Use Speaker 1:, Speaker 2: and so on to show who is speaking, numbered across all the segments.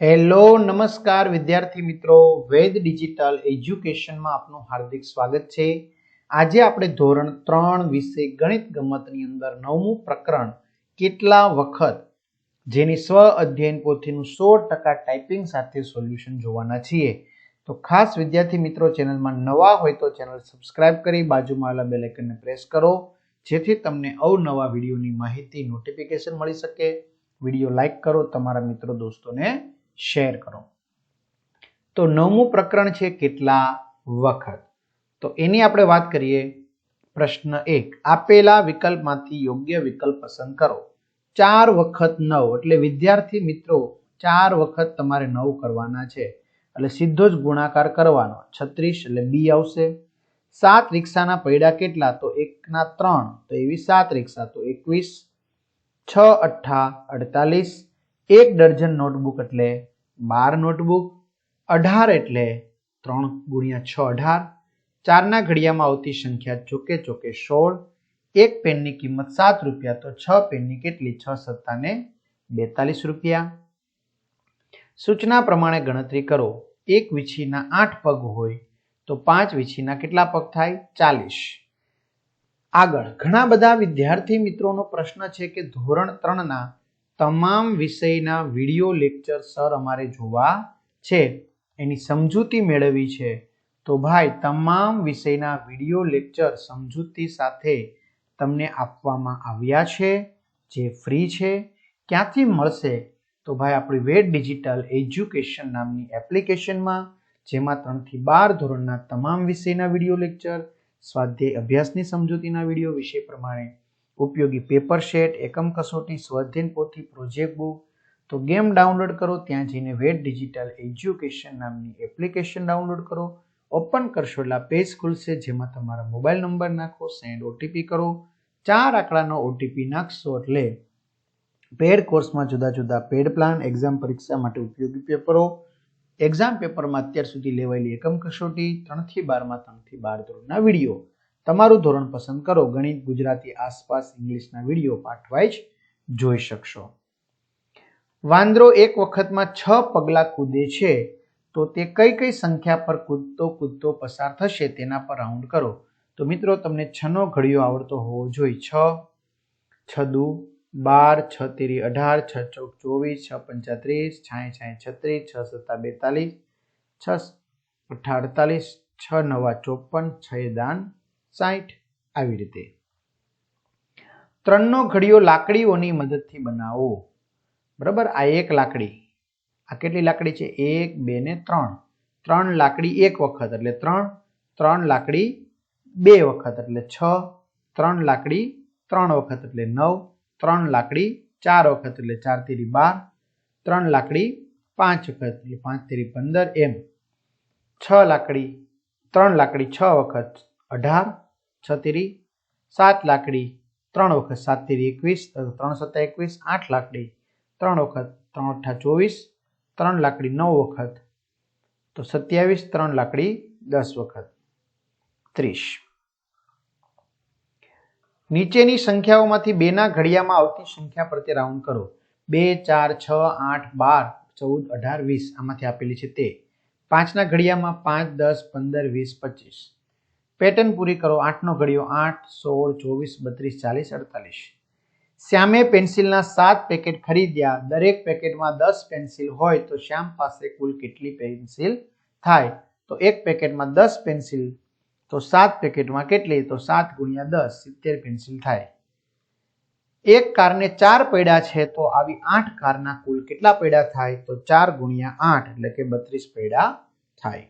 Speaker 1: Hello નમસ્કાર વિદ્યાર્થી મિત્રો. વેદ ડિજિટલ એજ્યુકેશનમાં આપનું હાર્દિક સ્વાગત છે. આજે આપણે ધોરણ ત્રણ વિશે ગણિત ગમતની અંદર નવમું પ્રકરણ, કેટલા વખત? જેની સ્વ અધ્યયન પોથીનું સો ટકા ટાઈપિંગ સાથે સોલ્યુશન જોવાના છીએ. તો ખાસ વિદ્યાર્થી મિત્રો, ચેનલમાં નવા હોય તો ચેનલ સબસ્ક્રાઇબ કરી બાજુમાં આવેલા બેલ પ્રેસ કરો, જેથી તમને અવનવા વિડીયોની માહિતી નોટિફિકેશન મળી શકે. વીડિયો લાઇક કરો, તમારા મિત્રો, દોસ્તોને શેર કરો. તો નવમું પ્રકરણ છે કેટલા વખત? તો એની આપણે વાત કરીએ પ્રશ્ન એક, આપેલા વિકલ્પમાંથી યોગ્ય વિકલ્પ પસંદ કરો. ચાર વખત નવ, એટલે વિદ્યાર્થી મિત્રો, ચાર વખત તમારે નવ કરવાના છે. એટલે સીધો જ ગુણાકાર કરવાનો. છત્રીસ, એટલે બી આવશે. સાત રિક્ષાના પૈડા કેટલા? તો એકના ત્રણ. તો એવી સાત રિક્ષા. તો એકવીસ, છ, અઠ્ઠા, અડતાલીસ એક ડર્જન નોટબુક એટલે બાર નોટબુક, અઢાર એટલે ત્રણ ગુણ્યા છ અઢાર, ચારના ઘડિયામાં આવતી સંખ્યા ચોકે ચોકે સોળ, એક પેનની કિંમત સાત રૂપિયા તો છ પેનની કેટલી? છ સત્તાને બેતાલીસ રૂપિયા. સૂચના પ્રમાણે ગણતરી કરો. એક વીછીના આઠ પગ હોય તો પાંચ વીછીના કેટલા પગ થાય? ચાલીસ. આગળ, ઘણા બધા વિદ્યાર્થી મિત્રોનો પ્રશ્ન છે કે ધોરણ ત્રણના તમામ વિષયના વીડિયો લેક્ચર સર અમારે જોવા છે. એની સમજૂતી મેળવવી છે. તો ભાઈ, તમામ વિષયના વીડિયો લેક્ચર સમજૂતી સાથે તમને આપવામાં આવ્યા છે, જે ફ્રી છે. ક્યાંથી મળશે? તો ભાઈ, આપણી વેદ ડિજિટલ એજ્યુકેશન નામની એપ્લિકેશનમાં, જેમાં ત્રણથી બાર ધોરણના તમામ વિષયના વીડિયો લેક્ચર, સ્વાધ્યાય અભ્યાસની સમજૂતીના વીડિયો વિષય પ્રમાણે ઉપયોગી પેપર શેટ એકમ કસોટી, સ્વાધીન પોથી પ્રોજેક્ટ બુક તો ગેમ ડાઉનલોડ કરો, ત્યાં જઈને વેટ ડિજિટલ એજ્યુકેશન નામની એપ્લિકેશન ડાઉનલોડ કરો. ઓપન કરશો એટલે પેજ ખુલશે, જેમાં તમારા મોબાઈલ નંબર નાખો સેન્ડ ઓટીપી કરો. ચાર આંકડાનો ઓટીપી નાખશો એટલે પેડ કોર્સમાં જુદા જુદા પેડ પ્લાન એક્ઝામ પરીક્ષા માટે ઉપયોગી પેપરો એક્ઝામ પેપરમાં અત્યાર સુધી લેવાયેલી એકમ કસોટી, ત્રણથી બારમાં, ત્રણથી બાર ધોરણના વીડિયો તમારું ધોરણ પસંદ કરો. ગણિત, ગુજરાતી, આસપાસ, ઇંગ્લિશના વીડિયો પાઠવાઈ જ જોઈ શકશો. વાંદરો એક વખતમાં છ પગલાં કૂદે છે, તો તે કઈ કઈ સંખ્યા પર કૂદતો કૂદતો પસાર થશે તેના પર રાઉન્ડ કરો. તો મિત્રો, તમને છનો ઘડિયો આવડતો હોવો જોઈએ. છ છ દુ, બાર, છ તેરી અઢાર, છ ચોક ચોવીસ, છ પંચાત્રીસ, છાંય છાંય છત્રીસ, છ સત્તા બેતાલીસ, છ અઠા અડતાલીસ છ નવા ચોપન, છ દાન સાઠ આવી રીતે. ત્રણનો ઘડિયો લાકડીઓની મદદથી બનાવો. બરાબર? આ એક લાકડી. આ કેટલી લાકડી છે? એક, બે ને ત્રણ. ત્રણ લાકડી એક વખત એટલે ત્રણ ત્રણ લાકડી બે વખત એટલે છ, ત્રણ લાકડી ત્રણ વખત એટલે નવ, ત્રણ લાકડી ચાર વખત એટલે ચાર તેરી બાર, ત્રણ લાકડી પાંચ વખત એટલે પાંચ તેરી પંદર એમ. છ લાકડી, ત્રણ લાકડી છ વખત અઢાર છ સાત લાકડી, ત્રણ વખત સાત તેરી એકવીસ, ત્રણ સત્તા એકવીસ, આઠ લાકડી, ત્રણ વખત ત્રણ અઠા ચોવીસ, ત્રણ લાકડી નવ વખત. તો સત્યાવીસ, ત્રણ લાકડી દસ વખત. ત્રીસ. નીચેની સંખ્યાઓમાંથી બેના ઘડિયામાં આવતી સંખ્યા પ્રત્યે રાઉન્ડ કરો. બે, ચાર, છ, આઠ, બાર, ચૌદ, અઢાર, વીસ. આમાંથી આપેલી છે તે. પાંચના ઘડિયામાં પાંચ, દસ, પંદર, વીસ, પચીસ. પેટર્ન પૂરી કરો. આઠનો ઘડિયો આઠ, સોળ, ચોવીસ, બત્રીસ, ચાલીસ, અડતાલીસ. શ્યામે પેન્સિલના સાત પેકેટ ખરીદ્યા. દરેક પેકેટમાં દસ પેન્સિલ હોય તો શ્યામ પાસે કુલ કેટલી પેન્સિલ થાય? તો એક પેકેટમાં દસ પેન્સિલ, તો સાત પેકેટમાં કેટલી? તો સાત ગુણ્યા દસ, સિત્તેર પેન્સિલ થાય. એક કારને ચાર પૈડા છે તો આવી આઠ કારના કુલ કેટલા પૈડા થાય? તો ચાર ગુણ્યા આઠ, એટલે કે બત્રીસ પૈડા થાય.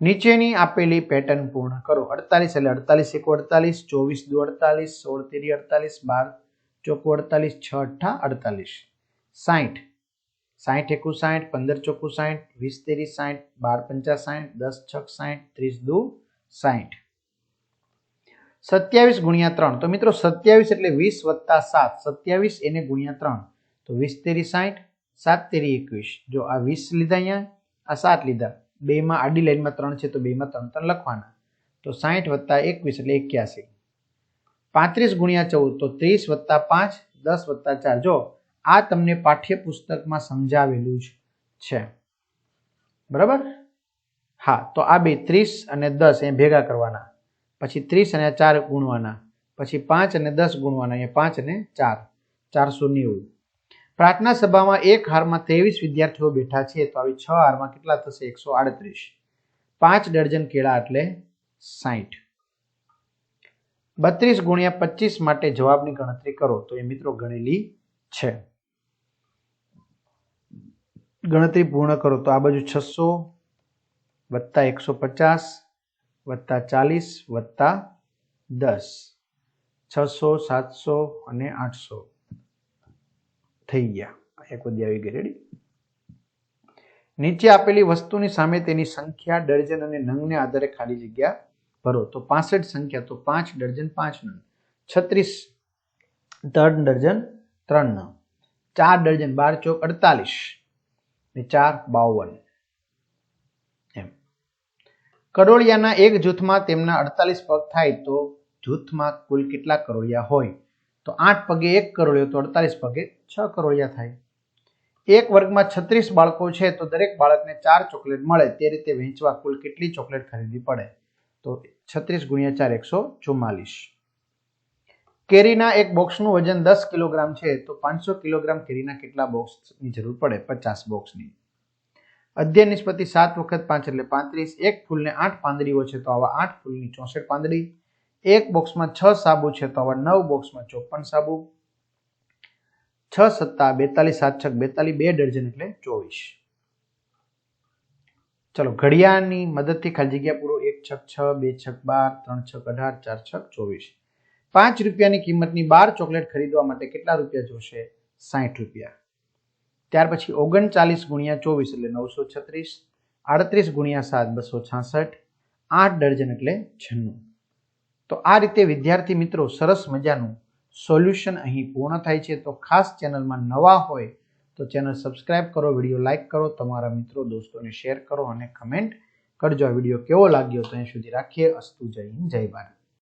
Speaker 1: નીચેની આપેલી પેટર્ન પૂર્ણ કરો. અડતાલીસ એટલે અડતાલીસ એકો અડતાલીસ, ચોવીસ દુ અડતાલીસ, સોળ તેરી અડતાલીસ, બાર ચોખ્ખું અડતાલીસ, છ અઠ્ઠા અડતાલીસ. સાઠ સાઠ એકુ સાઠ પંદર ચોખ્ખું સાઠ વીસ તેરી સાઠ બાર પંચા સાઠ દસ છક સાઠ ત્રીસ દુ સાઠ સત્યાવીસ ગુણ્યા ત્રણ. તો મિત્રો સત્યાવીસ એટલે વીસ વત્તા સાત. સત્યાવીસ એને ગુણ્યા ત્રણ. તો વીસ તેરી સાઠ સાત તેરી એકવીસ. જો આ વીસ લીધા અહીંયા, આ સાત લીધા. બેમાં આડી લાઈનમાં ત્રણ છે તો બેમાં ત્રણ ત્રણ લખવાના. તો સાહીઠ વત્તા એકવીસ એટલે એક્યાસી. પાંત્રીસ ગુણ્યા ચૌદ તો ત્રીસ વત્તા પાંચ, દસ વત્તા ચાર. જો, આ તમને પાઠ્યપુસ્તકમાં સમજાવેલું જ છે. બરાબર? હા, તો આ બે ત્રીસ અને દસ એ ભેગા કરવાના. પછી ત્રીસ અને ચાર ગુણવાના. પછી પાંચ અને દસ ગુણવાના. અહીંયા પાંચ અને ચાર. ચારસો નેવું. પ્રાર્થના સભામાં એક હારમાં ત્રેવીસ વિદ્યાર્થીઓ બેઠા છે તો આવી છ હારમાં કેટલા થશે? એકસો આડત્રીસ. પાંચ ડર્જન કેળા એટલે સાઠ બત્રીસ ગુણ્યા પચીસ માટે જવાબની ગણતરી કરો તો એ મિત્રો ગણેલી છે. ગણતરી પૂર્ણ કરો તો આ બાજુ છસો વત્તા એકસો પચાસ વત્તા ચાલીસ વત્તા દસ. છસો, સાતસો અને આઠસો. થઈ ગયા. આવી ગઈ. રેડી નીચે આપેલી વસ્તુની સામે તેની સંખ્યા ડર્જન અને નંગને આધારે ખાલી જગ્યા ભરો. તો પાસઠ સંખ્યા, તો પાંચ ડર્જન પાંચ નંગ. છત્રીસ ત્રણ ડર્જન ત્રણ નંગ. ચાર ડર્જન બાર ચોક અડતાલીસ. ને ચાર બાવન. એમ. કરોળિયાના એક જૂથમાં તેમના અડતાલીસ પગ થાય તો જૂથમાં કુલ કેટલા કરોળિયા હોય? તો આઠ પગે એક કરોળિયો તો અડતાલીસ પગે છ કરોળિયા થાય. એક વર્ગમાં છત્રીસ બાળકો છે તો દરેક બાળકને ચાર ચોકલેટ મળે. તે રીતે વહેંચવા કુલ કેટલી ચોકલેટ ખરીદવી પડે? તો છત્રીસ ગુણ્યા ચાર એકસો ચુમ્માલીસ. કેરીના એક બોક્સનું વજન દસ કિલોગ્રામ છે તો પાંચસો કિલોગ્રામ કેરીના કેટલા બોક્સની જરૂર પડે? પચાસ બોક્સની. અધ્યય નિષ્પતિ સાત વખત પાંચ એટલે પાંત્રીસ. એક ફૂલને આઠ પાંદડીઓ છે તો આવા આઠ ફૂલની ચોસઠ પાંદડી. એક બોક્સમાં છ સાબુ છે તો આવા નવ બોક્સમાં ચોપન સાબુ, છ સત્તા બેતાલીસ, સાત છક બેતાલીસ, બે ડર્જન એટલે ચોવીસ. ચલો, ઘડિયાળની મદદથી ખાલી જગ્યા પૂરો એક છક છ, બે છક બાર, ત્રણ છક અઢાર, ચાર છક ચોવીસ. પાંચ રૂપિયાની કિંમતની બાર ચોકલેટ ખરીદવા માટે કેટલા રૂપિયા જોશે? સાઠ રૂપિયા. ત્યાર પછી ઓગણચાલીસ ગુણ્યા ચોવીસ એટલે નવસો છત્રીસ, આડત્રીસ ગુણ્યા સાત બસો છાસઠ, આઠ ડર્જન એટલે છન્નું. તો આ રીતે વિદ્યાર્થી મિત્રો સરસ મજાનું સોલ્યુશન અહીં પૂર્ણ થાય છે. તો ખાસ ચેનલમાં નવા હોય તો ચેનલ સબસ્ક્રાઇબ કરો, વીડિયો લાઇક કરો, તમારા મિત્રો, દોસ્તોને શેર કરો અને કમેન્ટ કરજો. આ વીડિયો કેવો લાગ્યો તો અહીં સુધી રાખીએ. અસ્તુ જય હિન્દ, જય ભારત.